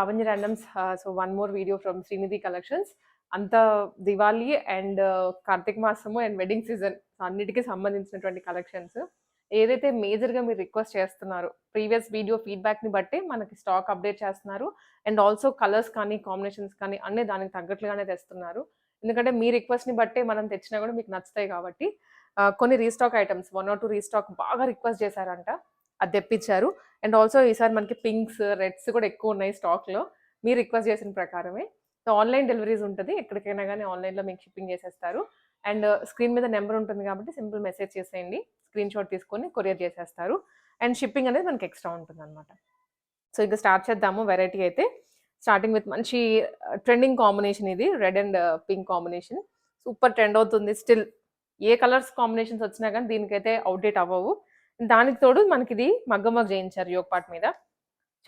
Welcome Lavanya randoms so one more video from Srinidhi collections అంత Diwali and uh, Karthika మాసము and wedding season అన్నిటికీ సంబంధించినటువంటి collections ఏదైతే మేజర్గా మీరు రిక్వెస్ట్ చేస్తున్నారు ప్రీవియస్ వీడియో ఫీడ్బ్యాక్ని బట్టి మనకి స్టాక్ అప్డేట్ చేస్తున్నారు. అండ్ ఆల్సో కలర్స్ కానీ కాంబినేషన్స్ కానీ అన్నీ దానికి తగ్గట్లుగానే తెస్తున్నారు. ఎందుకంటే మీ రిక్వెస్ట్ని బట్టే మనం తెచ్చినా కూడా మీకు నచ్చుతాయి కాబట్టి uh, కొన్ని restock items one or two restock బాగా రిక్వెస్ట్ చేశారంట. అది తెప్పించారు. అండ్ ఆల్సో ఈసారి మనకి పింక్స్ రెడ్స్ కూడా ఎక్కువ ఉన్నాయి స్టాక్లో. మీరు రిక్వెస్ట్ చేసిన ప్రకారమే. సో ఆన్లైన్ డెలివరీస్ ఉంటుంది. ఎక్కడికైనా కానీ ఆన్లైన్లో మీకు షిప్పింగ్ చేసేస్తారు. అండ్ స్క్రీన్ మీద నెంబర్ ఉంటుంది కాబట్టి సింపుల్ మెసేజ్ చేసేయండి. స్క్రీన్ షాట్ తీసుకొని కొరియర్ చేసేస్తారు. అండ్ షిప్పింగ్ అనేది మనకి ఎక్స్ట్రా ఉంటుంది అనమాట సో ఇంకా స్టార్ట్ చేద్దాము వెరైటీ అయితే. స్టార్టింగ్ విత్ మంచి ట్రెండింగ్ కాంబినేషన్ ఇది. Red and pink combination. Super trend అవుతుంది. స్టిల్ ఏ కలర్స్ కాంబినేషన్స్ వచ్చినా కానీ దీనికైతే అవుట్డేట్ అవ్వవు. దానికి తోడు మనకి ఇది మగ్గమగ్ చేయించారు యోగ్ పార్ట్ మీద.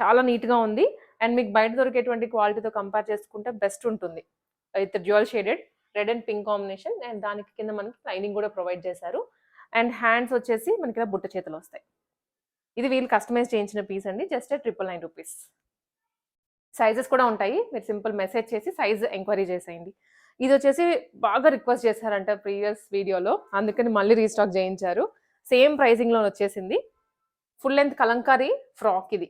చాలా నీట్గా ఉంది. అండ్ మీకు బయట దొరికేటువంటి క్వాలిటీతో కంపేర్ చేసుకుంటే బెస్ట్ ఉంటుంది. With dual shaded red and pink combination. And దానికి కింద మనకి లైనింగ్ కూడా ప్రొవైడ్ చేశారు. అండ్ హ్యాండ్స్ వచ్చేసి మనకి ఇలా బుట్ట చేతులు వస్తాయి. ఇది వీళ్ళు కస్టమైజ్ చేయించిన పీస్ అండి. Just triple nine rupees. Sizes కూడా ఉంటాయి. మీరు సింపుల్ మెసేజ్ చేసి సైజ్ ఎంక్వైరీ చేసేయండి. ఇది వచ్చేసి బాగా రిక్వెస్ట్ చేశారంట ప్రీవియస్ వీడియోలో. అందుకని మళ్ళీ రీస్టాక్ చేయించారు. సేమ్ ప్రైసింగ్లో వచ్చేసింది. ఫుల్ లెంత్ కలంకారీ ఫ్రాక్ ఇది.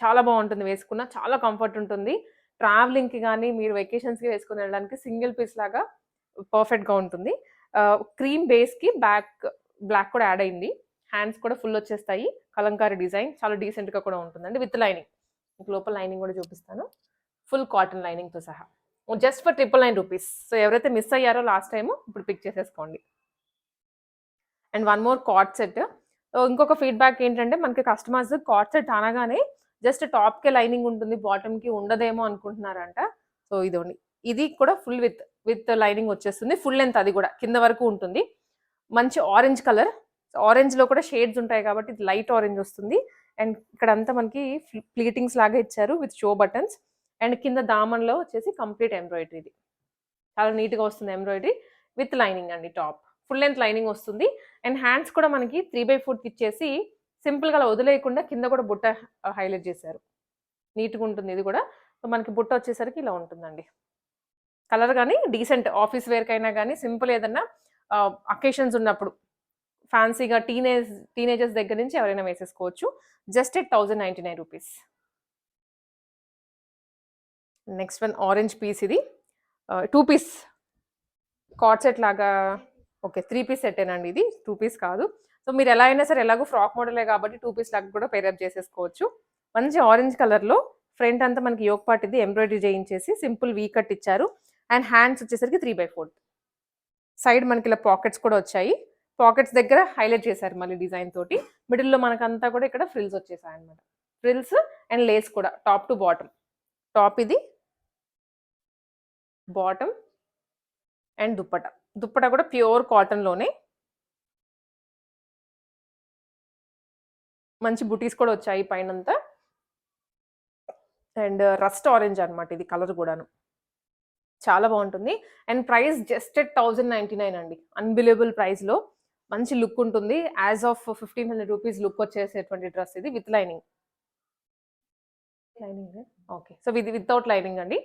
చాలా బాగుంటుంది వేసుకున్న చాలా కంఫర్ట్ ఉంటుంది. ట్రావెలింగ్కి కానీ మీరు వెకేషన్స్కి వేసుకుని వెళ్ళడానికి సింగిల్ పీస్ లాగా పర్ఫెక్ట్గా ఉంటుంది. క్రీమ్ బేస్కి బ్యాక్ బ్లాక్ కూడా యాడ్ అయింది. హ్యాండ్స్ కూడా ఫుల్ వచ్చేస్తాయి. కలంకారీ డిజైన్ చాలా డీసెంట్గా కూడా ఉంటుందండి విత్ లైనింగ్. మీకు లోపల లైనింగ్ కూడా చూపిస్తాను. ఫుల్ కాటన్ లైనింగ్తో సహా. Just for triple nine rupees. So ఎవరైతే మిస్ అయ్యారో లాస్ట్ టైం ఇప్పుడు పిక్ చేసేసుకోండి. And one more co-ord set. ఇంకొక ఫీడ్బ్యాక్ ఏంటంటే మనకి కస్టమర్స్ కార్డ్ సెట్ అనగానే జస్ట్ టాప్కే లైనింగ్ ఉంటుంది బాటమ్కి ఉండదేమో అనుకుంటున్నారంట. సో ఇదోండి. ఇది కూడా ఫుల్ విత్ విత్ లైనింగ్ వచ్చేస్తుంది. ఫుల్ లెంత్ అది కూడా కింద వరకు ఉంటుంది. మంచి ఆరెంజ్ కలర్ ఆరెంజ్లో కూడా షేడ్స్ ఉంటాయి కాబట్టి ఇది లైట్ ఆరెంజ్ వస్తుంది. అండ్ ఇక్కడ అంతా మనకి ప్లీటింగ్స్ లాగా ఇచ్చారు విత్ షో బటన్స్ అండ్ కింద దామన్లో వచ్చేసి కంప్లీట్ ఎంబ్రాయిడరీ ఇది. చాలా నీట్గా వస్తుంది ఎంబ్రాయిడరీ విత్ లైనింగ్ అండి టాప్. ఫుల్ లెంత్ లైనింగ్ వస్తుంది. అండ్ హ్యాండ్స్ కూడా మనకి త్రీ బై ఫోర్త్ ఇచ్చేసి సింపుల్గా అలా వదిలేయకుండా కింద కూడా బుట్ట హైలైట్ చేశారు. నీట్గా ఉంటుంది ఇది కూడా. సో మనకి బుట్ట వచ్చేసరికి ఇలా ఉంటుందండి. కలర్ కానీ డీసెంట్ ఆఫీస్ వేర్కైనా కానీ సింపుల్ ఏదన్నా అకేషన్స్ ఉన్నప్పుడు ఫ్యాన్సీగా టీనేజ్ టీనేజర్స్ దగ్గర నుంచి ఎవరైనా వేసేసుకోవచ్చు. Just at thousand ninety nine rupees next one orange piece ఇది. టూ పీస్ కార్డ్ సెట్ లాగా ఓకే త్రీ పీస్ సెట్టేనండి ఇది. టూ పీస్ కాదు. సో మీరు ఎలా అయినా సరే ఎలాగో ఫ్రాక్ మోడలే కాబట్టి టూ పీస్ లాగా కూడా పేరప్ చేసేసుకోవచ్చు. మంచి ఆరెంజ్ కలర్లో ఫ్రంట్ అంతా మనకి యోగ్ పార్ట్ ఇది ఎంబ్రాయిడరీ చేయించేసి సింపుల్ వీ కట్ ఇచ్చారు. అండ్ హ్యాండ్స్ వచ్చేసరికి త్రీ బై ఫోర్త్ సైడ్ మనకి ఇలా పాకెట్స్ కూడా వచ్చాయి. పాకెట్స్ దగ్గర హైలైట్ చేశారు మళ్ళీ డిజైన్ తోటి. మిడిల్లో మనకంతా కూడా ఇక్కడ ఫ్రిల్స్ వచ్చేసాయి అనమాట ఫ్రిల్స్ అండ్ లేస్ కూడా టాప్ టు బాటమ్. టాప్ ఇది బాటమ్ అండ్ దుప్పట. దుప్పట కూడా ప్యూర్ కాటన్లోనే. మంచి బుటీస్ కూడా వచ్చాయి పైనంతా. అండ్ రస్ట్ ఆరెంజ్ అనమాట ఇది కలర్ కూడాను. చాలా బాగుంటుంది. And price just at thousand ninety nine అండి. అన్బిలేబుల్ ప్రైస్లో. మంచి లుక్ ఉంటుంది. As of fifteen hundred rupees look వచ్చేసేటువంటి dress ఇది with lining. Lining okay. So ఇది వితౌట్ లైనింగ్ అండి.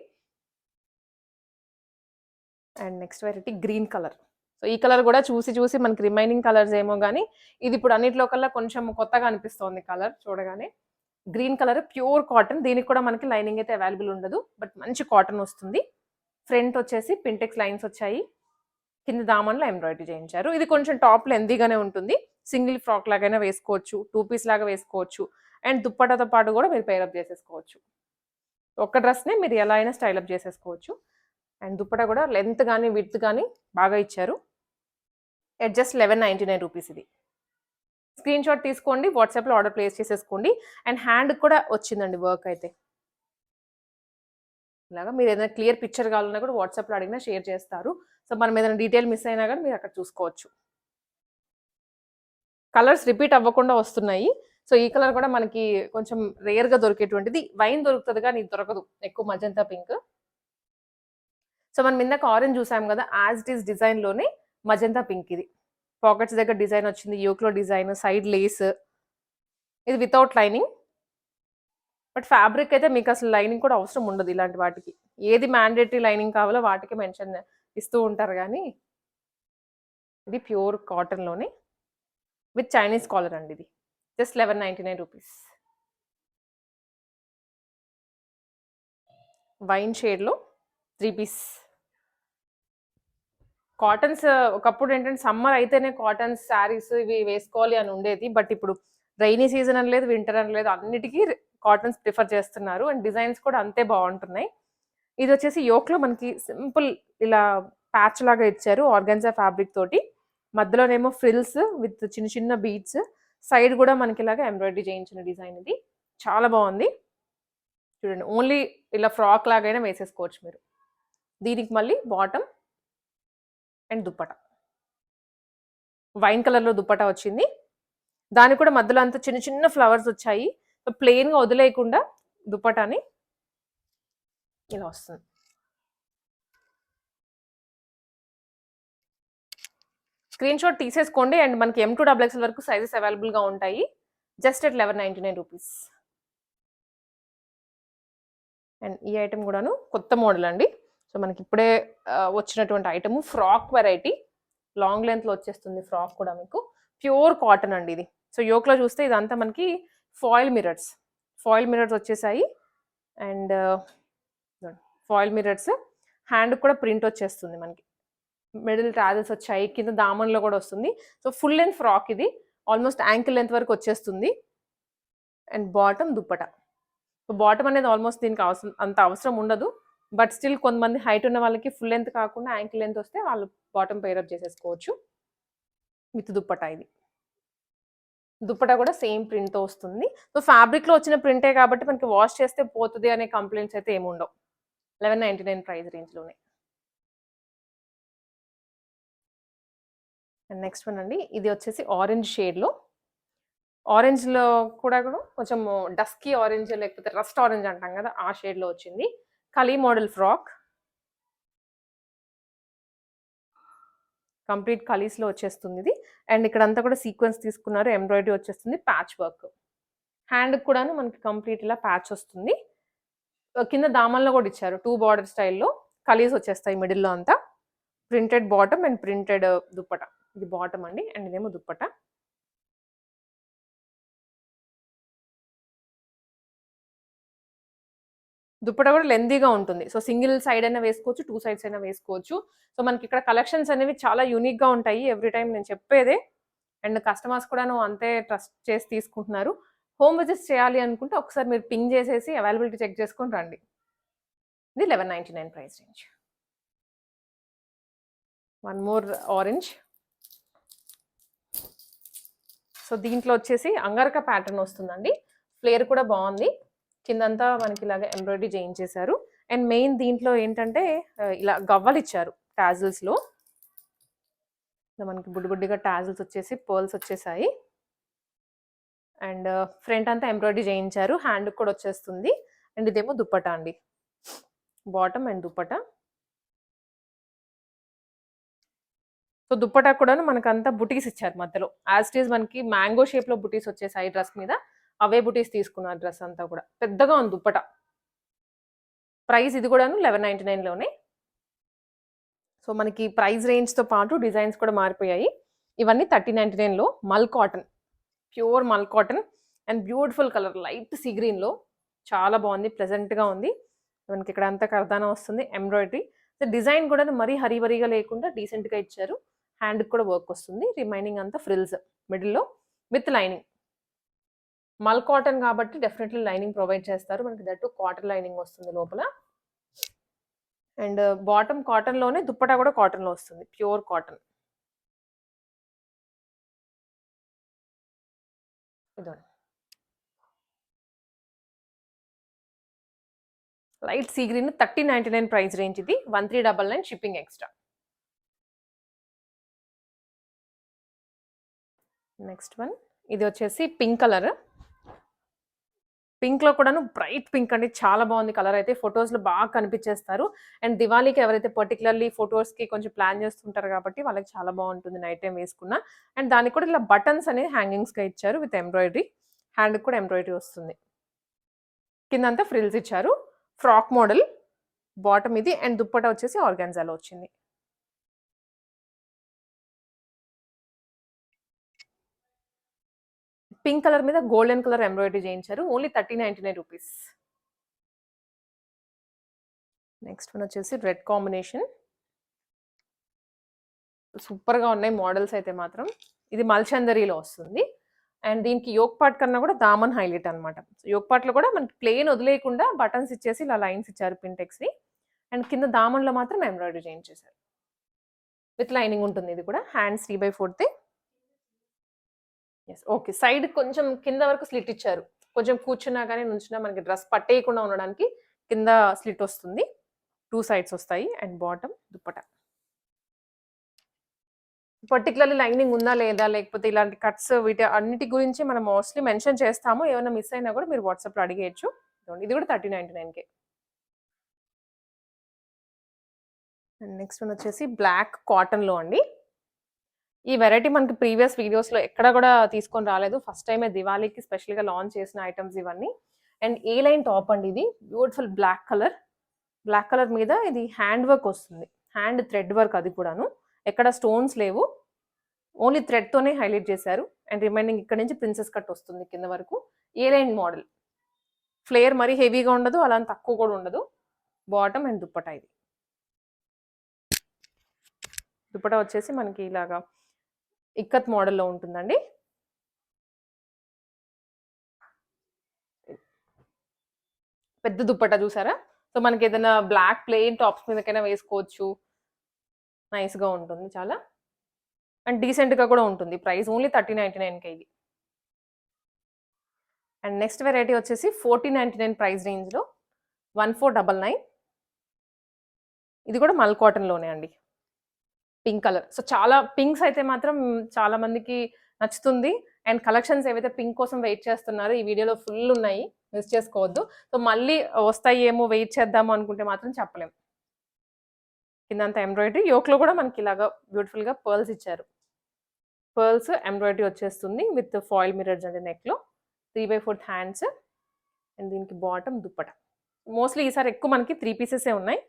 And next variety green colour so ఈ కలర్ కూడా చూసి చూసి మనకి రిమైనింగ్ కలర్స్ ఏమో కానీ ఇది ఇప్పుడు అన్నిట్లో కల్లా కొంచెం కొత్తగా అనిపిస్తోంది కలర్ చూడగానే. గ్రీన్ కలర్ ప్యూర్ కాటన్ దీనికి కూడా మనకి లైనింగ్ అయితే అవైలబుల్ ఉండదు. బట్ మంచి కాటన్ వస్తుంది. ఫ్రంట్ వచ్చేసి పింటెక్స్ లైన్స్ వచ్చాయి. కింద దామన్లో ఎంబ్రాయిడరీ చేయించారు. ఇది కొంచెం టాప్ లెందీగానే ఉంటుంది. సింగిల్ ఫ్రాక్ లాగైనా వేసుకోవచ్చు. టూ పీస్ లాగా వేసుకోవచ్చు. అండ్ దుప్పటతో పాటు కూడా మీరు పేరప్ చేసేసుకోవచ్చు. ఒక్క డ్రెస్నే మీరు ఎలా అయినా స్టైల్ అప్ చేసేసుకోవచ్చు. అండ్ దుప్పట కూడా లెంత్ కానీ విత్ కానీ బాగా ఇచ్చారు. At just eleven ninety nine rupees ఇది. స్క్రీన్ షాట్ తీసుకోండి వాట్సాప్లో ఆర్డర్ ప్లేస్ చేసేసుకోండి. అండ్ హ్యాండ్ కూడా వచ్చిందండి వర్క్ అయితే. ఇలాగా మీరు ఏదైనా క్లియర్ పిక్చర్ కావాలన్నా కూడా వాట్సాప్లో అడిగినా షేర్ చేస్తారు. సో మనం ఏదైనా డీటెయిల్ మిస్ అయినా కానీ మీరు అక్కడ చూసుకోవచ్చు. కలర్స్ రిపీట్ అవ్వకుండా వస్తున్నాయి. సో ఈ కలర్ కూడా మనకి కొంచెం రేర్గా దొరికేటువంటిది. వైన్ దొరుకుతుంది కానీ ఇది దొరకదు. ఎక్కువ మజంతా పింక్ సో మనం ఇందాక ఆరెంజ్ చూసాం కదా యాజ్ ఇట్ ఈస్ డిజైన్లోనే మజంతా పింక్ ఇది. పాకెట్స్ దగ్గర డిజైన్ వచ్చింది యోక్లో డిజైన్ సైడ్ లేస్ ఇది వితౌట్ లైనింగ్ బట్ ఫ్యాబ్రిక్ అయితే మీకు అసలు లైనింగ్ కూడా అవసరం ఉండదు ఇలాంటి వాటికి. ఏది మ్యాండేటరీ లైనింగ్ కావాలో వాటికి మెన్షన్ ఇస్తూ ఉంటారు కానీ ఇది ప్యూర్ కాటన్లోనే విత్ చైనీస్ కాలర్ అండి ఇది. Just eleven ninety nine rupees wine షేడ్లో త్రీ పీస్ కాటన్స్ ఒకప్పుడు ఏంటంటే సమ్మర్ అయితేనే కాటన్స్ శారీస్ ఇవి వేసుకోవాలి అని ఉండేది. బట్ ఇప్పుడు రైనీ సీజన్ అని లేదు వింటర్ అని లేదు అన్నిటికీ కాటన్స్ ప్రిఫర్ చేస్తున్నారు. అండ్ డిజైన్స్ కూడా అంతే బాగుంటున్నాయి. ఇది వచ్చేసి యోక్లో మనకి సింపుల్ ఇలా ప్యాచ్ లాగా ఇచ్చారు ఆర్గాన్జా ఫ్యాబ్రిక్ తోటి. మధ్యలోనేమో ఫ్రిల్స్ విత్ చిన్న చిన్న బీట్స్ సైడ్ కూడా మనకి ఇలాగా ఎంబ్రాయిడరీ చేయించిన డిజైన్ ఇది. చాలా బాగుంది. చూడండి ఓన్లీ ఇలా ఫ్రాక్ లాగైనా వేసేసుకోవచ్చు మీరు. దీనికి మళ్ళీ బాటమ్ అండ్ దుప్పట. వైన్ కలర్లో దుప్పట వచ్చింది. దానికి కూడా మధ్యలో అంత చిన్న చిన్న ఫ్లవర్స్ వచ్చాయి. ప్లెయిన్గా వదిలేయకుండా దుప్పటాని ఇలా వస్తుంది. స్క్రీన్ షాట్ తీసేసుకోండి అండ్ మనకి ఎం టూ డబుల్ ఎక్స్ఎల్ వరకు సైజెస్ అవైలబుల్గా ఉంటాయి. Just at eleven ninety nine rupees and ఈ ఐటెం కూడాను కొత్త మోడల్ అండి. సో మనకి ఇప్పుడే వచ్చినటువంటి ఐటమ్ ఫ్రాక్ వెరైటీ. లాంగ్ లెంత్లో వచ్చేస్తుంది ఫ్రాక్ కూడా మీకు. ప్యూర్ కాటన్ అండి ఇది. సో యోక్లో చూస్తే ఇదంతా మనకి ఫాయిల్ మిరర్స్ ఫాయిల్ మిరర్స్ వచ్చేసాయి. అండ్ ఫాయిల్ మిరర్స్ హ్యాండ్ కూడా ప్రింట్ వచ్చేస్తుంది మనకి. మిడిల్ ట్రాజల్స్ వచ్చాయి. కింద దామన్లో కూడా వస్తుంది. సో ఫుల్ లెంత్ ఫ్రాక్ ఇది. ఆల్మోస్ట్ యాంకిల్ లెంత్ వరకు వచ్చేస్తుంది. And bottom dupatta. బాటమ్ అనేది ఆల్మోస్ట్ దీనికి అవసరం అంత అవసరం ఉండదు. బట్ స్టిల్ కొంతమంది హైట్ ఉన్న వాళ్ళకి ఫుల్ లెంత్ కాకుండా యాంకిల్ లెంత్ వస్తే వాళ్ళు బాటమ్ పేరప్ చేసేసుకోవచ్చు. విత్ దుప్పట ఇది. దుప్పట కూడా సేమ్ ప్రింట్తో వస్తుంది. సో ఫ్యాబ్రిక్లో వచ్చిన ప్రింటే కాబట్టి మనకి వాష్ చేస్తే పోతుంది అనే కంప్లైంట్స్ అయితే ఏమి ఉండవు. లెవెన్ నైంటీ నైన్ ప్రైస్ రేంజ్లోనే. అండ్ నెక్స్ట్ వన్ అండి. ఇది వచ్చేసి ఆరెంజ్ షేడ్లో. ఆరెంజ్లో కూడా కూడా కొంచెం డస్కీ ఆరెంజ్ లేకపోతే రస్ట్ ఆరెంజ్ అంటాం కదా ఆ షేడ్లో వచ్చింది. కలీ మోడల్ ఫ్రాక్ కంప్లీట్ కలీస్లో వచ్చేస్తుంది ఇది. అండ్ ఇక్కడంతా కూడా సీక్వెన్స్ తీసుకున్నారు. ఎంబ్రాయిడరీ వచ్చేస్తుంది. ప్యాచ్ వర్క్ హ్యాండ్ కూడాను మనకి కంప్లీట్ ఇలా ప్యాచ్ వస్తుంది. కింద దామల్లో కూడా ఇచ్చారు. టూ బార్డర్ స్టైల్లో కలీస్ వచ్చేస్తాయి మిడిల్లో అంతా. Printed bottom and printed dupatta. ఇది బాటమ్ అండి. అండ్ ఇదేమో దుప్పట. దుప్పట కూడా లెందీగా ఉంటుంది. సో సింగిల్ సైడ్ అయినా వేసుకోవచ్చు టూ సైడ్స్ అయినా వేసుకోవచ్చు. సో మనకి ఇక్కడ కలెక్షన్స్ అనేవి చాలా యూనిక్గా ఉంటాయి. ఎవ్రీ టైం నేను చెప్పేదే. అండ్ కస్టమర్స్ కూడా అంతే ట్రస్ట్ చేసి తీసుకుంటున్నారు. హోమ్ విజిట్ చేయాలి అనుకుంటే ఒకసారి మీరు పింగ్ చేసేసి అవైలబిలిటీ చెక్ చేసుకొని రండి. ఇది eleven ninety nine price range one more orange so దీంట్లో వచ్చేసి అంగరక ప్యాటర్న్ వస్తుందండి. ఫ్లేర్ కూడా బాగుంది. కిందంతా మనకి ఇలాగ ఎంబ్రాయిడరీ చేయించేశారు. అండ్ మెయిన్ దీంట్లో ఏంటంటే ఇలా గవ్వలు ఇచ్చారు ట్యాజిల్స్లో ఇలా మనకి బుడ్డి బుడ్డిగా టాజిల్స్ వచ్చేసి పర్ల్స్ వచ్చేసాయి. అండ్ ఫ్రంట్ అంతా ఎంబ్రాయిడరీ చేయించారు. హ్యాండ్ కూడా వచ్చేస్తుంది. అండ్ ఇదేమో దుప్పట అండి. Bottom and dupatta. So dupatta కూడా మనకంతా బుటీస్ ఇచ్చారు మధ్యలో. యాజ్ ఇట్ ఈస్ మనకి మ్యాంగో షేప్లో బుటీస్ వచ్చేసాయి డ్రెస్ మీద. అవే బుటీస్ తీసుకున్నారు డ్రెస్ అంతా కూడా. పెద్దగా ఉంది దుప్పట. ప్రైస్ ఇది కూడాను లెవెన్ నైంటీ నైన్లోనే సో మనకి ప్రైస్ రేంజ్తో పాటు డిజైన్స్ కూడా మారిపోయాయి. ఇవన్నీ థర్టీ నైంటీ నైన్లో మల్ కాటన్. ప్యూర్ మల్ cotton and beautiful colour light sea గ్రీన్లో చాలా బాగుంది ప్లెజెంట్గా ఉంది. మనకి ఇక్కడ అంతా కర్దానా వస్తుంది ఎంబ్రాయిడరీ డిజైన్ కూడా మరీ హరివరిగా లేకుండా డీసెంట్గా ఇచ్చారు. హ్యాండ్కి కూడా వర్క్ వస్తుంది. రిమైనింగ్ అంతా ఫ్రిల్స్ మిడిల్లో విత్ లైనింగ్ మల్ కాటన్ కాబట్టి డెఫినెట్లీ లైనింగ్ ప్రొవైడ్ చేస్తారు. మనకి దట్టు కాటన్ లైనింగ్ వస్తుంది లోపల. అండ్ బాటమ్ కాటన్లోనే దుప్పటా కూడా కాటన్లో వస్తుంది. ప్యూర్ కాటన్ ఇదండి light sea green thirty ninety nine price range ఇది. One three double nine shipping extra next one ఇది వచ్చేసి పింక్ కలర్ పింక్లో కూడాను బ్రైట్ పింక్ అండి. చాలా బాగుంది కలర్ అయితే. ఫొటోస్లో బాగా కనిపించేస్తారు. అండ్ దివాళీకి ఎవరైతే పర్టికులర్లీ ఫొటోస్కి కొంచెం ప్లాన్ చేస్తుంటారు కాబట్టి వాళ్ళకి చాలా బాగుంటుంది నైట్ టైం వేసుకున్నా. అండ్ దానికి కూడా ఇలా బటన్స్ అనేది హ్యాంగింగ్స్గా ఇచ్చారు విత్ ఎంబ్రాయిడరీ. హ్యాండ్కి కూడా ఎంబ్రాయిడరీ వస్తుంది. కిందంతా ఫ్రిల్స్ ఇచ్చారు. ఫ్రాక్ మోడల్ బాటమ్ ఇది అండ్ దుప్పట వచ్చేసి ఆర్గాన్జాలో వచ్చింది. పింక్ కలర్ మీద గోల్డెన్ కలర్ ఎంబ్రాయిడరీ చేయించారు. Only thirty ninety nine rupees. Next one వచ్చేసి రెడ్ కాంబినేషన్. సూపర్గా ఉన్నాయి మోడల్స్ అయితే మాత్రం. ఇది మల్చందరిలో వస్తుంది. అండ్ దీనికి యోగ్ కన్నా కూడా దామన్ హైలైట్ అనమాట యోగ్ కూడా మనకి ప్లేన్ వదిలేయకుండా బటన్స్ ఇచ్చేసి ఇలా లైన్స్ ఇచ్చారు పింటెక్స్ని. అండ్ కింద దామన్లో మాత్రం ఎంబ్రాయిడరీ చేయించేశారు. విత్ లైనింగ్ ఉంటుంది ఇది కూడా. Hands three by fourth yes okay side కొంచెం కింద వరకు స్లిట్ ఇచ్చారు. కొంచెం కూర్చున్నా కానీ నుంచున్నా మనకి డ్రెస్ పట్టేయకుండా ఉండడానికి కింద స్లిట్ వస్తుంది. టూ సైడ్స్ వస్తాయి. And bottom dupatta. Particularly lining ఉందా లేదా లేకపోతే ఇలాంటి కట్స్ వీటి అన్నిటి గురించి మనం మోస్ట్లీ మెన్షన్ చేస్తాము. ఏమైనా మిస్ అయినా కూడా మీరు వాట్సాప్లో అడిగేయచ్చు. ఇది కూడా థర్టీ నైన్టీ నైన్కే అండ్ నెక్స్ట్ వన్ వచ్చేసి బ్లాక్ కాటన్లో అండి. ఈ వెరైటీ మనకి ప్రీవియస్ వీడియోస్లో ఎక్కడ కూడా తీసుకొని రాలేదు. ఫస్ట్ టైమే దివాళీకి స్పెషల్గా లాంచ్ చేసిన ఐటమ్స్ ఇవన్నీ. అండ్ ఏ లైన్ టాప్ అండి ఇది. Beautiful black colour black colour మీద ఇది హ్యాండ్ వర్క్ వస్తుంది. హ్యాండ్ థ్రెడ్ వర్క్ అది కూడాను. ఎక్కడ స్టోన్స్ లేవు. ఓన్లీ థ్రెడ్తోనే హైలైట్ చేశారు. అండ్ రిమైనింగ్ ఇక్కడ నుంచి ప్రిన్సెస్ కట్ వస్తుంది కింద వరకు. ఏ లైన్ మోడల్ ఫ్లేయర్ మరీ హెవీగా ఉండదు అలా తక్కువ కూడా ఉండదు. బాటమ్ అండ్ దుప్పట ఇది. దుప్పట వచ్చేసి మనకి ఇలాగా ఇక్కత్ మోడల్లో ఉంటుందండి. పెద్ద దుప్పట చూసారా? సో మనకి ఏదైనా బ్లాక్ ప్లెయిన్ టాప్స్ మీదకైనా వేసుకోవచ్చు. నైస్గా ఉంటుంది చాలా. అండ్ డీసెంట్గా కూడా ఉంటుంది. ప్రైస్ ఓన్లీ థర్టీ నైంటీ నైన్కే ఇది అండ్ నెక్స్ట్ వెరైటీ వచ్చేసి ఫోర్టీ నైంటీ నైన్ ప్రైస్ రేంజ్లో వన్ ఫోర్ డబల్ నైన్. ఇది కూడా మల్ కాటన్లోనే అండి. Pink colour. సో చాలా పింక్స్ అయితే మాత్రం చాలా మందికి నచ్చుతుంది. అండ్ కలెక్షన్స్ ఏవైతే పింక్ కోసం వెయిట్ చేస్తున్నారో ఈ వీడియోలో ఫుల్ ఉన్నాయి. మిస్ చేసుకోవద్దు. సో మళ్ళీ వస్తాయి ఏమో వెయిట్ చేద్దాము అనుకుంటే మాత్రం చెప్పలేం. కిందంతా ఎంబ్రాయిడరీ. యోక్లో కూడా మనకి ఇలాగా బ్యూటిఫుల్గా పర్ల్స్ ఇచ్చారు. పర్ల్స్ ఎంబ్రాయిడరీ వచ్చేస్తుంది విత్ ఫాయిల్ మిరర్స్ అంటే నెక్లో. Three by fourth hands. And దీనికి బాటమ్ దుప్పట. మోస్ట్లీ ఈసారి ఎక్కువ మనకి త్రీ పీసెసే ఉన్నాయి.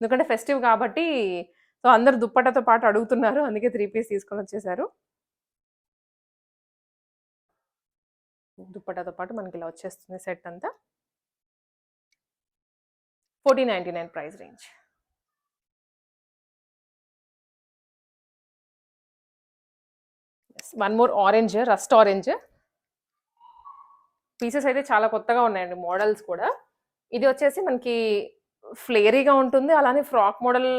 ఎందుకంటే ఫెస్టివ్ కాబట్టి సో అందరు దుప్పటతో పాటు అడుగుతున్నారు. అందుకే త్రీ పీస్ తీసుకొని వచ్చేసారు. దుప్పటతో పాటు మనకి ఇలా వచ్చేస్తుంది సెట్ అంతా. Fourteen ninety nine price range. One more orange rust orange. Pieces అయితే చాలా కొత్తగా ఉన్నాయండి మోడల్స్ కూడా. ఇది వచ్చేసి మనకి ఫ్లేరీగా ఉంటుంది. అలానే ఫ్రాక్ మోడల్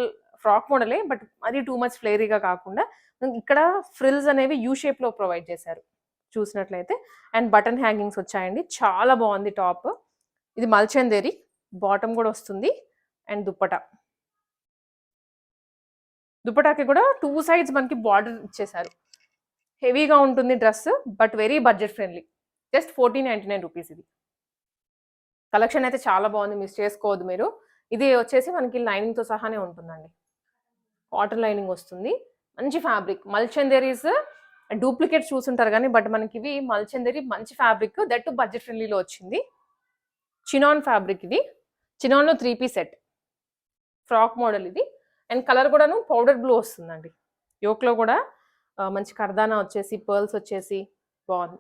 ఫ్రాక్ మోడలే బట్ అది టూ మచ్ ఫ్లేరీగా కాకుండా ఇక్కడ ఫ్రిల్స్ అనేవి యూ షేప్లో ప్రొవైడ్ చేశారు చూసినట్లయితే. అండ్ బటన్ హ్యాంగింగ్స్ వచ్చాయండి. చాలా బాగుంది టాప్. ఇది మల్చందేరి బాటమ్ కూడా వస్తుంది. అండ్ దుప్పట. దుప్పటాకి కూడా టూ సైడ్స్ మనకి బార్డర్ ఇచ్చేసారు హెవీగా ఉంటుంది dress but very budget friendly. Just fourteen ninety nine rupees ఇది. కలెక్షన్ అయితే చాలా బాగుంది మిస్ చేసుకోవద్దు మీరు. ఇది వచ్చేసి మనకి లైనింగ్తో సహానే ఉంటుందండి. కాటన్ లైనింగ్ వస్తుంది. మంచి ఫ్యాబ్రిక్. మల్చందేరీస్ డూప్లికేట్ చూసుంటారు కానీ బట్ మనకి ఇవి మల్చందేరి మంచి ఫ్యాబ్రిక్. దట్ బడ్జెట్ ఫ్రెండ్లీలో వచ్చింది. చినాన్ ఫ్యాబ్రిక్ ఇది. చినాన్లో three P set. Frock model ఇది. అండ్ కలర్ కూడాను పౌడర్ బ్లూ వస్తుందండి. యోక్లో కూడా మంచి కర్దానా వచ్చేసి పర్ల్స్ వచ్చేసి బాగుంది.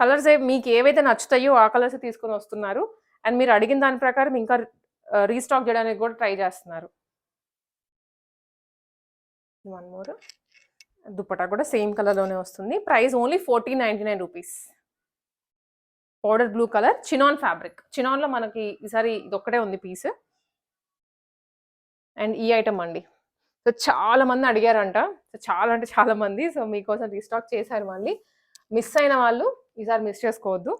కలర్స్ మీకు ఏవైతే నచ్చుతాయో ఆ కలర్స్ తీసుకొని వస్తున్నారు. అండ్ మీరు అడిగిన దాని ప్రకారం ఇంకా రీస్టాక్ చేయడానికి కూడా ట్రై చేస్తున్నారు. One more. దుప్పటా కూడా సేమ్ కలర్లోనే వస్తుంది. Price only fourteen ninety nine rupees. Powder blue colour chinon fabric. చినాన్లో మనకి ఈసారి ఇది ఒక్కటే ఉంది పీస్. అండ్ ఈ ఐటమ్ అండి. సో చాలా మంది అడిగారంట. సో చాలా అంటే చాలా మంది. సో మీకోసం రీస్టాక్ చేశారు మళ్ళీ. మిస్ అయిన వాళ్ళు ఈసారి మిస్ చేసుకోవద్దు.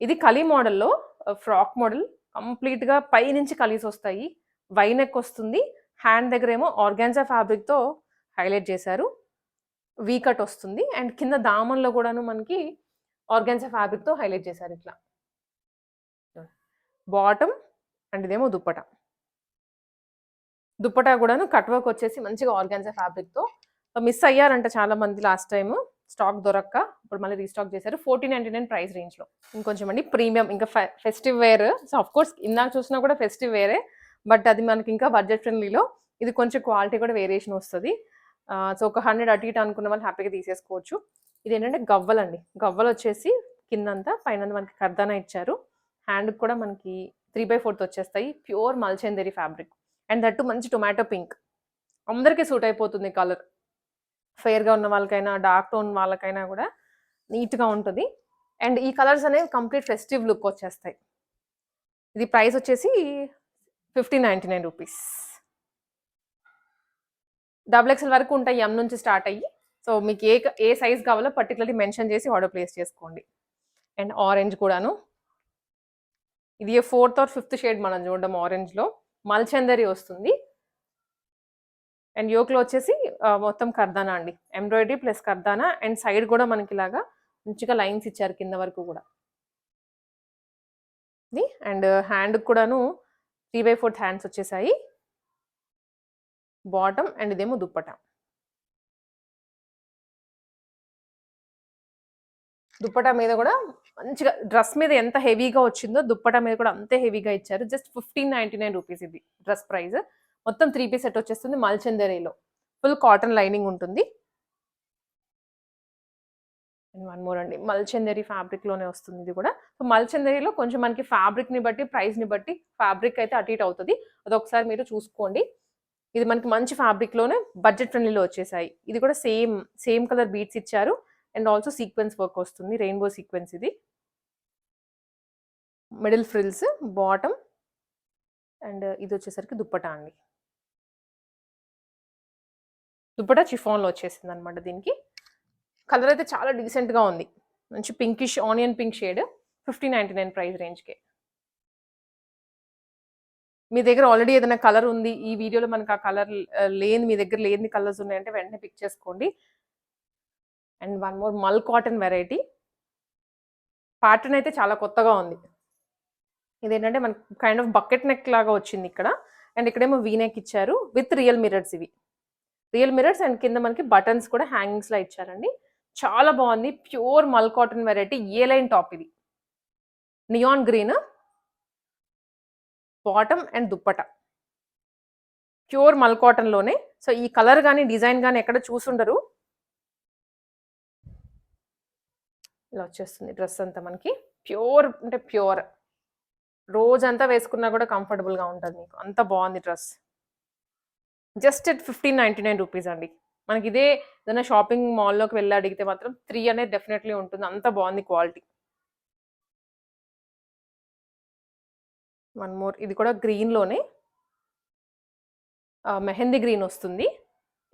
ఇది కలీ మోడల్లో ఫ్రాక్ మోడల్. కంప్లీట్గా పై నుంచి కలిసి వస్తాయి. వైనెక్ వస్తుంది. హ్యాండ్ దగ్గర ఏమో ఆర్గాన్జా ఫ్యాబ్రిక్తో హైలైట్ చేశారు. వీ కట్ వస్తుంది. అండ్ కింద దామన్లో కూడాను మనకి ఆర్గాన్జా ఫ్యాబ్రిక్తో హైలైట్ చేశారు ఇట్లా. బాటమ్ అండ్ ఇదేమో దుప్పట. దుప్పట కూడాను కట్ వర్క్ వచ్చేసి మంచిగా ఆర్గాన్జా ఫ్యాబ్రిక్తో. మిస్ అయ్యారంట చాలా మంది లాస్ట్ టైం స్టాక్ దొరక్క. ఇప్పుడు మళ్ళీ రీస్టాక్ చేశారు. ఫోర్టీన్ నైన్టీ నైన్ ప్రైస్ రేంజ్లో. ఇంకొంచెం అండి ప్రీమియం. ఇంకా festive wear. So of course ఇందాక చూసినా కూడా ఫెస్టివ్ వేరే. బట్ అది మనకి ఇంకా బడ్జెట్ ఫ్రెండ్లీలో ఇది కొంచెం క్వాలిటీ కూడా వేరియేషన్ వస్తుంది. సో ఒక హండ్రెడ్ అటు ఇటు అనుకున్న వాళ్ళు హ్యాపీగా తీసేసుకోవచ్చు. ఇది ఏంటంటే గవ్వలు అండి. గవ్వలు వచ్చేసి కిందంతా పైన మనకి కర్దానా ఇచ్చారు. హ్యాండ్ కూడా మనకి త్రీ బై ఫోర్త్ వచ్చేస్తాయి. Pure Mulchanderi fabric and that మంచి టొమాటో పింక్ అందరికీ సూట్ అయిపోతుంది కలర్ ఫెయిర్గా ఉన్న వాళ్ళకైనా డార్క్ టోన్ వాళ్ళకైనా కూడా నీట్గా ఉంటుంది. అండ్ ఈ కలర్స్ అనేవి కంప్లీట్ ఫెస్టివ్ లుక్ వచ్చేస్తాయి. ఇది ప్రైస్ వచ్చేసి fifty ninety nine rupees. Double XL వరకు ఉంటాయి ఎం నుంచి స్టార్ట్ అయ్యి. సో మీకు ఏ ఏ సైజ్ కావాలో పర్టికులర్లీ మెన్షన్ చేసి ఆర్డర్ ప్లేస్ చేసుకోండి. అండ్ ఆరెంజ్ కూడాను. ఇది ఫోర్త్ ఆర్ ఫిఫ్త్ షేడ్ మనం చూడడం ఆరెంజ్లో. మల్చందరి వస్తుంది. అండ్ యోక్లో వచ్చేసి మొత్తం కర్దానా అండి. Embroidery plus kardana and side కూడా మనకి ఇలాగా మంచిగా లైన్స్ ఇచ్చారు కింద వరకు కూడా. ఇది అండ్ హ్యాండ్ కూడాను త్రీ బై ఫోర్త్ హ్యాండ్స్ వచ్చేసాయి. బాటమ్ అండ్ ఇదేమో దుప్పట. దుప్పట మీద కూడా మంచిగా డ్రెస్ మీద ఎంత హెవీగా వచ్చిందో దుప్పట మీద కూడా అంతే హెవీగా ఇచ్చారు. Just fifteen ninety nine rupees ఇది డ్రెస్ ప్రైస్. మొత్తం త్రీ పీస్ సెట్ వచ్చేస్తుంది మల్చందరేలో. ఫుల్ కాటన్ లైనింగ్ ఉంటుంది. అండ్ వన్ మోర్ అండి. మల్చందరి ఫ్యాబ్రిక్లోనే వస్తుంది ఇది కూడా. సో మల్చందరిలో కొంచెం మనకి ఫ్యాబ్రిక్ని బట్టి ప్రైస్ని బట్టి ఫ్యాబ్రిక్ అయితే అటు ఇటు అవుతుంది. అది ఒకసారి మీరు చూసుకోండి. ఇది మనకి మంచి ఫ్యాబ్రిక్లోనే బడ్జెట్ ఫ్రెండ్లీలో వచ్చేసాయి. ఇది కూడా సేమ్ సేమ్ కలర్ బీట్స్ ఇచ్చారు. అండ్ ఆల్సో సీక్వెన్స్ వర్క్ వస్తుంది. రెయిన్బో సీక్వెన్స్ ఇది. మిడిల్ ఫ్రిల్స్ బాటమ్ అండ్ ఇది వచ్చేసరికి దుప్పటా అండి. దుప్పటా చిఫాన్లో వచ్చేసింది అనమాట దీనికి. కలర్ అయితే చాలా డీసెంట్గా ఉంది. మంచి pinkish onion pink shade fifty ninety nine price రేంజ్కి మీ దగ్గర ఆల్రెడీ ఏదైనా కలర్ ఉంది ఈ వీడియోలో మనకు ఆ కలర్ లేని మీ దగ్గర లేని కలర్స్ ఉన్నాయంటే వెంటనే పిక్ చేసుకోండి. And one more mul cotton variety pattern అయితే చాలా కొత్తగా ఉంది. ఇదేంటంటే మనకి కైండ్ ఆఫ్ బకెట్ నెక్ లాగా వచ్చింది ఇక్కడ. అండ్ ఇక్కడేమో వీనెక్ ఇచ్చారు విత్ రియల్ మిరర్స్ ఇవి. రియల్ మిరర్స్ అండ్ కింద మనకి బటన్స్ కూడా హ్యాంగింగ్స్లో ఇచ్చారండి. చాలా బాగుంది. ప్యూర్ మల్ cotton variety. A line top ఇది? Neon green bottom and dupatta. Pure మల్ కాటన్లోనే సో ఈ కలర్ కానీ డిజైన్ కానీ ఎక్కడ చూసుండరు. ఇలా వచ్చేస్తుంది డ్రెస్ అంతా మనకి. ప్యూర్ అంటే ప్యూర్. రోజంతా వేసుకున్నా కూడా కంఫర్టబుల్గా ఉంటుంది మీకు. అంత బాగుంది dress. Just at fifteen ninety nine rupees అండి. మనకి ఇదే ఏదైనా షాపింగ్ మాల్లోకి వెళ్ళి అడిగితే మాత్రం త్రీ అనేది డెఫినెట్లీ ఉంటుంది. అంత బాగుంది క్వాలిటీ. One more. ఇది కూడా గ్రీన్లోనే. మెహందీ గ్రీన్ వస్తుంది.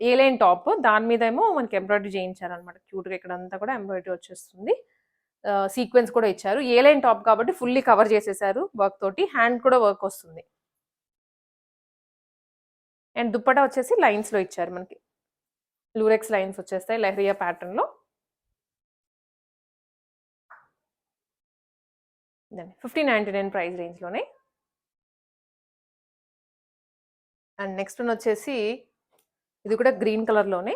A line top. దాని మీద ఏమో మనకి ఎంబ్రాయిడరీ చేయించారనమాట క్యూట్గా ఇక్కడ అంతా కూడా ఎంబ్రాయిడరీ వచ్చేస్తుంది. సీక్వెన్స్ కూడా ఇచ్చారు. ఏ లైన్ టాప్ కాబట్టి ఫుల్లీ కవర్ చేసేసారు వర్క్ తోటి. హ్యాండ్ కూడా వర్క్ వస్తుంది. అండ్ దుప్పటా వచ్చేసి లైన్స్లో ఇచ్చారు మనకి. లూరెక్స్ లైన్స్ వచ్చేస్తాయి లెహరియా ప్యాటర్న్లో ఫిఫ్టీ నైంటీ నైన్ ప్రైస్ రేంజ్లోనే అండ్ నెక్స్ట్ వన్ వచ్చేసి ఇది కూడా గ్రీన్ కలర్లోనే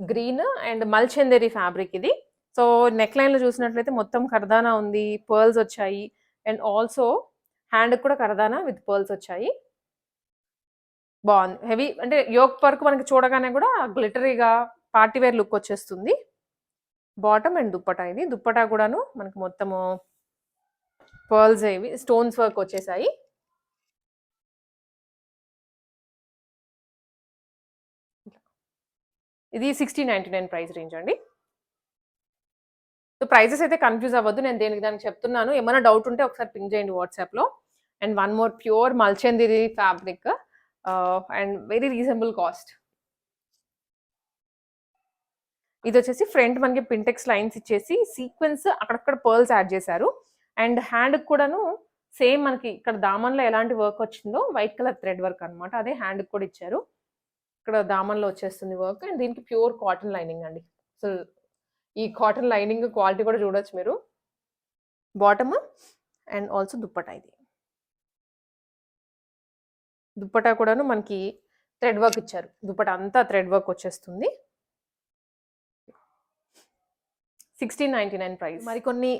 గ్రీన్ అండ్ మల్చెందేరి ఫ్యాబ్రిక్ ఇది. సో నెక్ లైన్లో చూసినట్లయితే మొత్తం కర్దానా ఉంది పర్ల్స్ వచ్చాయి అండ్ ఆల్సో హ్యాండ్ కూడా కరదానా విత్ పర్ల్స్ వచ్చాయి. బాగుంది. హెవీ అంటే యోక్ పర్క్ మనకి చూడగానే కూడా గ్లిటరీగా పార్టీవేర్ లుక్ వచ్చేస్తుంది. బాటమ్ అండ్ దుప్పటా ఇది. దుప్పటా కూడాను మనకి మొత్తము పర్ల్స్ ఇవి స్టోన్స్ వర్క్ వచ్చేసాయి. ఇది sixty ninety nine price range అండి. సో ప్రైజెస్ అయితే కన్ఫ్యూజ్ అవ్వద్దు నేను దేనికి దానికి చెప్తున్నాను. ఏమైనా డౌట్ ఉంటే ఒకసారి పింక్ చేయండి వాట్సాప్లో and one more pure Mulchanderi fabric and very reasonable cost ఇది వచ్చేసి ఫ్రంట్ మనకి పింటెక్స్ లైన్స్ ఇచ్చేసి సీక్వెన్స్ అక్కడక్కడ పర్ల్స్ యాడ్ చేశారు. అండ్ హ్యాండ్ కూడాను సేమ్ మనకి ఇక్కడ దామన్లో ఎలాంటి వర్క్ వచ్చిందో వైట్ కలర్ థ్రెడ్ వర్క్ అన్నమాట. అదే హ్యాండ్ కూడా ఇచ్చారు. ఇక్కడ దామన్లో వచ్చేస్తుంది వర్క్ అండ్ దీనికి ప్యూర్ కాటన్ లైనింగ్ అండి. సో ఈ కాటన్ లైనింగ్ క్వాలిటీ కూడా చూడొచ్చు మీరు. బాటమ్ అండ్ ఆల్సో దుప్పటా ఇది. దుప్పటా కూడాను మనకి థ్రెడ్ వర్క్ ఇచ్చారు. దుప్పటా అంతా థ్రెడ్ వర్క్ వచ్చేస్తుంది. సిక్స్టీన్ నైంటీ నైన్ ప్రైస్ మరికొన్ని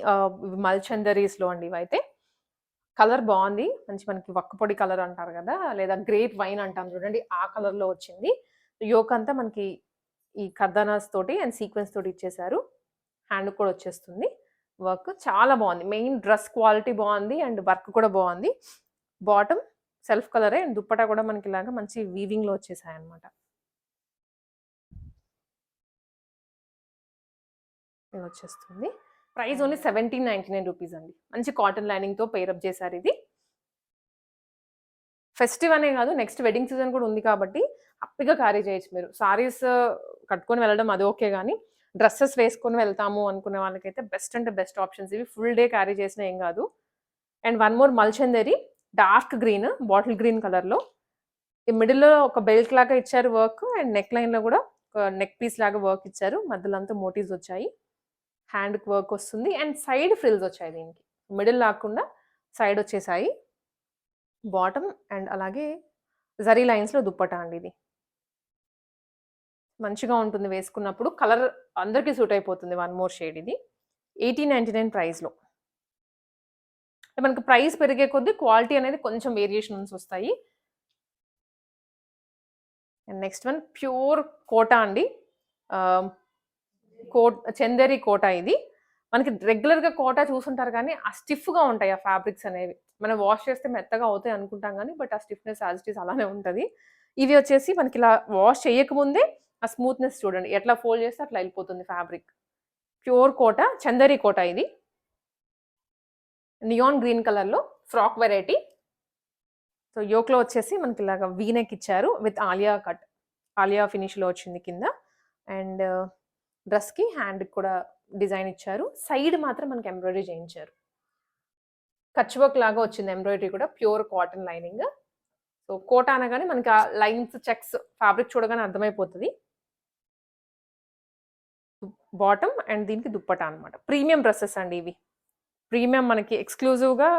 మల్చందరీస్లో అండి ఇవైతే. కలర్ బాగుంది. మంచి మనకి వక్కపొడి కలర్ అంటారు కదా లేదా గ్రేప్ వైన్ అంటాం చూడండి ఆ కలర్లో వచ్చింది. యోక్ అంతా మనకి ఈ కర్దానాస్ తోటి అండ్ సీక్వెన్స్ తోటి ఇచ్చేసారు. హ్యాండ్ కూడా వచ్చేస్తుంది. వర్క్ చాలా బాగుంది. మెయిన్ డ్రెస్ క్వాలిటీ బాగుంది అండ్ వర్క్ కూడా బాగుంది. బాటమ్ సెల్ఫ్ కలరే అండ్ దుప్పటా కూడా మనకి ఇలాగా మంచి వీవింగ్లో వచ్చేసాయి అనమాట ఇలా వచ్చేస్తుంది. Price only seventeen ninety nine rupees అండి. మంచి కాటన్ లైనింగ్తో పేరప్ చేశారు ఇది. ఫెస్టివ్ అనే కాదు నెక్స్ట్ వెడ్డింగ్ సీజన్ కూడా ఉంది కాబట్టి హ్యాపీగా క్యారీ చేయొచ్చు మీరు. సారీస్ కట్టుకొని వెళ్ళడం అది ఓకే కానీ డ్రెస్సెస్ వేసుకొని వెళ్తాము అనుకునే వాళ్ళకైతే బెస్ట్ అంటే బెస్ట్ ఆప్షన్స్. ఇవి ఫుల్ డే క్యారీ చేసినా ఏం కాదు. And one more Mulchanderi dark green bottle green కలర్లో. ఈ మిడిల్లో ఒక బెల్ట్ లాగా ఇచ్చారు వర్క్ అండ్ నెక్ లైన్లో కూడా ఒక నెక్ పీస్ లాగా వర్క్ ఇచ్చారు. మధ్యలో అంతా మోటీవ్స్ వచ్చాయి. హ్యాండ్కి వర్క్ వస్తుంది అండ్ సైడ్ ఫ్రిల్స్ వచ్చాయి దీనికి. మిడిల్ లాకుండా సైడ్ వచ్చేసాయి. బాటమ్ అండ్ అలాగే జరీ లైన్స్లో దుప్పట అండి ఇది. మంచిగా ఉంటుంది వేసుకున్నప్పుడు. కలర్ అందరికీ సూట్ అయిపోతుంది వన్ మోర్ షేడ్ ఇది ఎయిటీన్ నైంటీ నైన్ ప్రైస్లో. మనకి ప్రైస్ పెరిగే కొద్దీ క్వాలిటీ అనేది కొంచెం వేరియేషన్స్ వస్తాయి. And next one pure Kota అండి. కోట్ చందేరి కోట ఇది. మనకి రెగ్యులర్గా కోట చూసుంటారు కానీ ఆ స్టిఫ్గా ఉంటాయి ఆ ఫ్యాబ్రిక్స్ అనేవి. మనం వాష్ చేస్తే మెత్తగా అవుతాయి అనుకుంటాం కానీ బట్ ఆ స్టిఫ్నెస్ యాజ్ ఇట్ అలానే ఉంటుంది. ఇవి వచ్చేసి మనకి ఇలా వాష్ చేయకముందే ఆ స్మూత్నెస్ చూడండి. ఎట్లా ఫోల్డ్ చేస్తే అట్లా వెళ్ళిపోతుంది ఫ్యాబ్రిక్ ప్యూర్ కోట చందరి కోట ఇది. నియాన్ గ్రీన్ కలర్లో ఫ్రాక్ వెరైటీ సో యోక్లో వచ్చేసి మనకి ఇలాగ వీనెక్ ఇచ్చారు విత్ ఆలియా కట్ ఆలియా ఫినిష్లో వచ్చింది కింద. అండ్ డ్రెస్కి హ్యాండ్ కూడా డిజైన్ ఇచ్చారు. సైడ్ మాత్రం మనకి ఎంబ్రాయిడరీ చేయించారు. కచ్ వర్క్ లాగా వచ్చింది ఎంబ్రాయిడరీ కూడా. Pure cotton lining so Kota అనగానే మనకి ఆ లైన్స్ చెక్స్ ఫ్యాబ్రిక్ చూడగానే అర్థమైపోతుంది. బాటమ్ అండ్ దీనికి దుప్పట అనమాట ప్రీమియం డ్రెస్సెస్ అండి ఇవి. ప్రీమియం మనకి ఎక్స్క్లూజివ్గా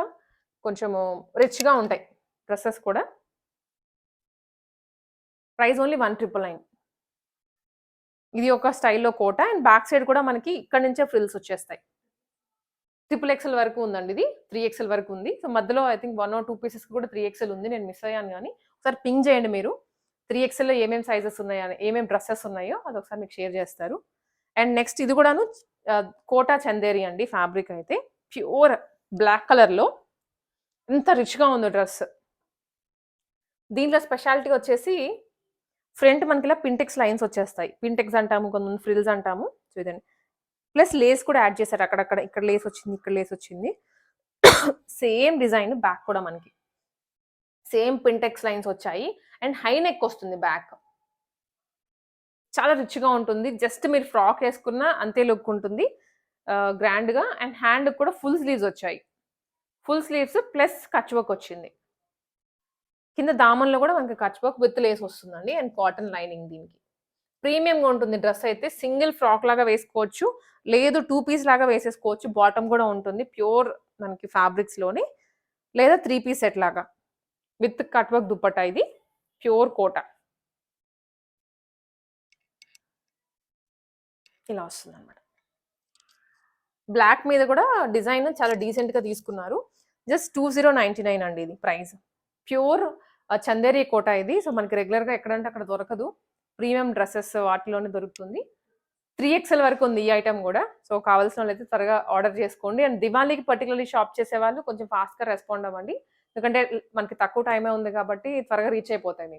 కొంచెము రిచ్గా ఉంటాయి డ్రెస్సెస్ కూడా. Price only one triple nine. ఇది ఒక స్టైల్లో కోట అండ్ బ్యాక్ సైడ్ కూడా మనకి ఇక్కడ నుంచే ఫ్రిల్స్ వచ్చేస్తాయి. ట్రిపుల్ ఎక్సెల్ వరకు ఉందండి ఇది. త్రీ ఎక్సెల్ వరకు ఉంది. సో మధ్యలో I think one or two pieces కూడా త్రీ ఎక్సెల్ ఉంది. నేను మిస్ అయ్యాను కానీ ఒకసారి పింక్ చేయండి మీరు. త్రీ ఎక్సెల్లో ఏమేమి సైజెస్ ఉన్నాయో ఏమేమి డ్రెస్సెస్ ఉన్నాయో అది ఒకసారి మీకు షేర్ చేస్తారు. అండ్ నెక్స్ట్ ఇది కూడాను కోటా చందేరి అండి ఫ్యాబ్రిక్ అయితే. ప్యూర్ బ్లాక్ కలర్లో. ఎంత రిచ్గా ఉందో డ్రెస్. దీంట్లో స్పెషాలిటీ వచ్చేసి ఫ్రంట్ మనకి ఇలా పింటెక్స్ లైన్స్ వచ్చేస్తాయి. పింటెక్స్ అంటాము కొంతమంది ఫ్రిల్స్ అంటాము. చూడండి ప్లస్ లేస్ కూడా యాడ్ చేశారు అక్కడక్కడ. ఇక్కడ లేస్ వచ్చింది ఇక్కడ లేస్ వచ్చింది. సేమ్ డిజైన్ బ్యాక్ కూడా మనకి. సేమ్ పింటెక్స్ లైన్స్ వచ్చాయి. అండ్ హై నెక్ వస్తుంది బ్యాక్. చాలా రిచ్గా ఉంటుంది. జస్ట్ మీరు ఫ్రాక్ వేసుకున్న అంతే లుక్ ఉంటుంది. గ్రాండ్గా అండ్ హ్యాండ్ కూడా ఫుల్ స్లీవ్స్ వచ్చాయి. Full sleeves plus Kutch work వచ్చింది. కింద దామన్లో కూడా మనకి కచ్ వర్క్ విత్ లేస్ వస్తుందండి అండ్ కాటన్ లైనింగ్ దీనికి. ప్రీమియంగా ఉంటుంది డ్రెస్ అయితే. సింగిల్ ఫ్రాక్ లాగా వేసుకోవచ్చు. లేదు టూ పీస్ లాగా వేసేసుకోవచ్చు. బాటమ్ కూడా ఉంటుంది. ప్యూర్ మనకి ఫ్యాబ్రిక్స్లోని. లేదా త్రీ పీస్ సెట్ లాగా. విత్ కట్ వర్క్ దుప్పట ఇది. ప్యూర్ కోట. ఇలా వస్తుంది అనమాట బ్లాక్ మీద కూడా డిజైన్ చాలా డీసెంట్గా తీసుకున్నారు. Just two zero ninety nine అండి ఇది ప్రైస్. ప్యూర్ చందేరి కోట ఇది. సో మనకి రెగ్యులర్గా ఎక్కడంటే అక్కడ దొరకదు. ప్రీమియం డ్రెస్సెస్ వాటిలోనే దొరుకుతుంది. త్రీ ఎక్స్ఎల్ వరకు ఉంది ఈ ఐటమ్ కూడా. సో కావాల్సిన వాళ్ళు అయితే త్వరగా ఆర్డర్ చేసుకోండి. అండ్ దివాళీకి పర్టికులర్లీ షాప్ చేసే వాళ్ళు కొంచెం ఫాస్ట్గా రెస్పాండ్ అవ్వండి. ఎందుకంటే మనకి తక్కువ టైమే ఉంది కాబట్టి త్వరగా రీచ్ అయిపోతాయి మీకు.